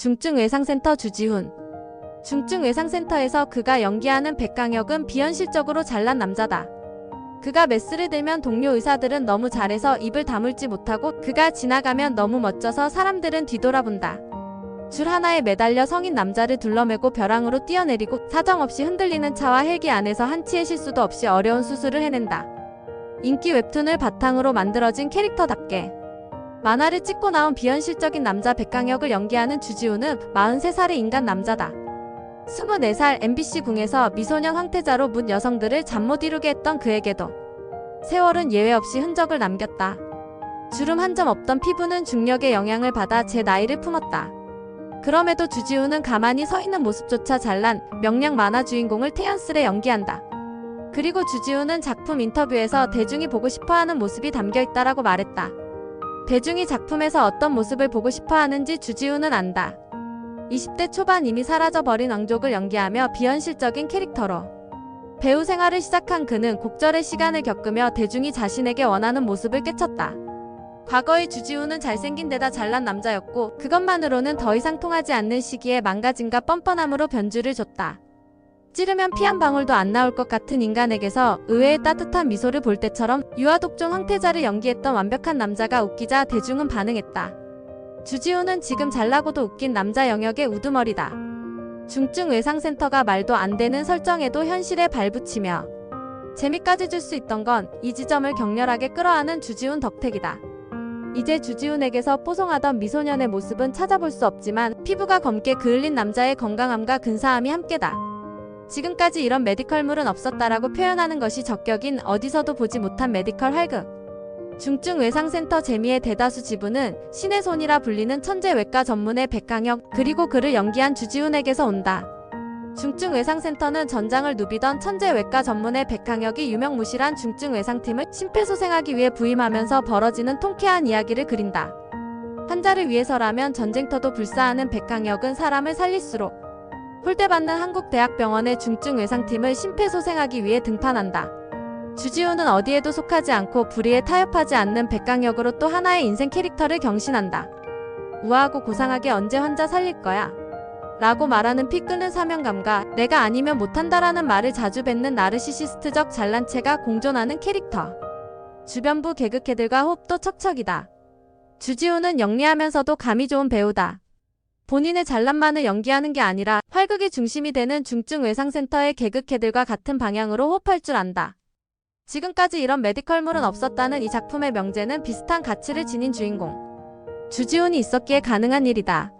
중증외상센터 주지훈. 중증외상센터에서 그가 연기하는 백강혁은 비현실적으로 잘난 남자다. 그가 메스를 들면 동료 의사들은 너무 잘해서 입을 다물지 못하고 그가 지나가면 너무 멋져서 사람들은 뒤돌아본다. 줄 하나에 매달려 성인 남자를 둘러매고 벼랑으로 뛰어내리고 사정없이 흔들리는 차와 헬기 안에서 한치의 실수도 없이 어려운 수술을 해낸다. 인기 웹툰을 바탕으로 만들어진 캐릭터답게 만화를 찍고 나온 비현실적인 남자 백강혁을 연기하는 주지우는 43살의 인간 남자다. 24살 MBC 궁에서 미소년 황태자로 문 여성들을 잠 못 이루게 했던 그에게도 세월은 예외 없이 흔적을 남겼다. 주름 한 점 없던 피부는 중력의 영향을 받아 제 나이를 품었다. 그럼에도 주지우는 가만히 서 있는 모습조차 잘난 명량 만화 주인공을 태연스레 연기한다. 그리고 주지우는 작품 인터뷰에서 대중이 보고 싶어하는 모습이 담겨 있다라고 말했다. 대중이 작품에서 어떤 모습을 보고 싶어 하는지 주지우는 안다. 20대 초반 이미 사라져버린 왕족을 연기하며 비현실적인 캐릭터로 배우 생활을 시작한 그는 곡절의 시간을 겪으며 대중이 자신에게 원하는 모습을 깨쳤다. 과거의 주지우는 잘생긴 데다 잘난 남자였고 그것만으로는 더 이상 통하지 않는 시기에 망가짐과 뻔뻔함으로 변주를 줬다. 찌르면 피 한 방울도 안 나올 것 같은 인간에게서 의외의 따뜻한 미소를 볼 때처럼 유아독존 황태자를 연기했던 완벽한 남자가 웃기자 대중은 반응했다. 주지우는 지금 잘나고도 웃긴 남자 영역의 우두머리다. 중증 외상센터가 말도 안 되는 설정에도 현실에 발붙이며 재미까지 줄 수 있던 건 이 지점을 격렬하게 끌어안은 주지훈 덕택이다. 이제 주지훈에게서 뽀송하던 미소년의 모습은 찾아볼 수 없지만 피부가 검게 그을린 남자의 건강함과 근사함이 함께다. 지금까지 이런 메디컬물은 없었다라고 표현하는 것이 적격인 어디서도 보지 못한 메디컬 활극. 중증 외상센터 재미의 대다수 지분은 신의 손이라 불리는 천재 외과 전문의 백강혁 그리고 그를 연기한 주지훈에게서 온다. 중증 외상센터는 전장을 누비던 천재 외과 전문의 백강혁이 유명무실한 중증 외상팀을 심폐소생하기 위해 부임하면서 벌어지는 통쾌한 이야기를 그린다. 환자를 위해서라면 전쟁터도 불사하는 백강혁은 사람을 살릴수록 홀대받는 한국대학병원의 중증 외상팀을 심폐소생하기 위해 등판한다. 주지우는 어디에도 속하지 않고 불의에 타협하지 않는 백강역으로 또 하나의 인생 캐릭터를 경신한다. 우아하고 고상하게 언제 환자 살릴 거야? 라고 말하는 피 끓는 사명감과 내가 아니면 못한다라는 말을 자주 뱉는 나르시시스트적 잘난 체가 공존하는 캐릭터. 주변부 개그캐들과 호흡도 척척이다. 주지우는 영리하면서도 감이 좋은 배우다. 본인의 잘난만을 연기하는 게 아니라 활극의 중심이 되는 중증 외상센터의 개그캐들과 같은 방향으로 호흡할 줄 안다. 지금까지 이런 메디컬물은 없었다는 이 작품의 명제는 비슷한 가치를 지닌 주인공. 주지훈이 있었기에 가능한 일이다.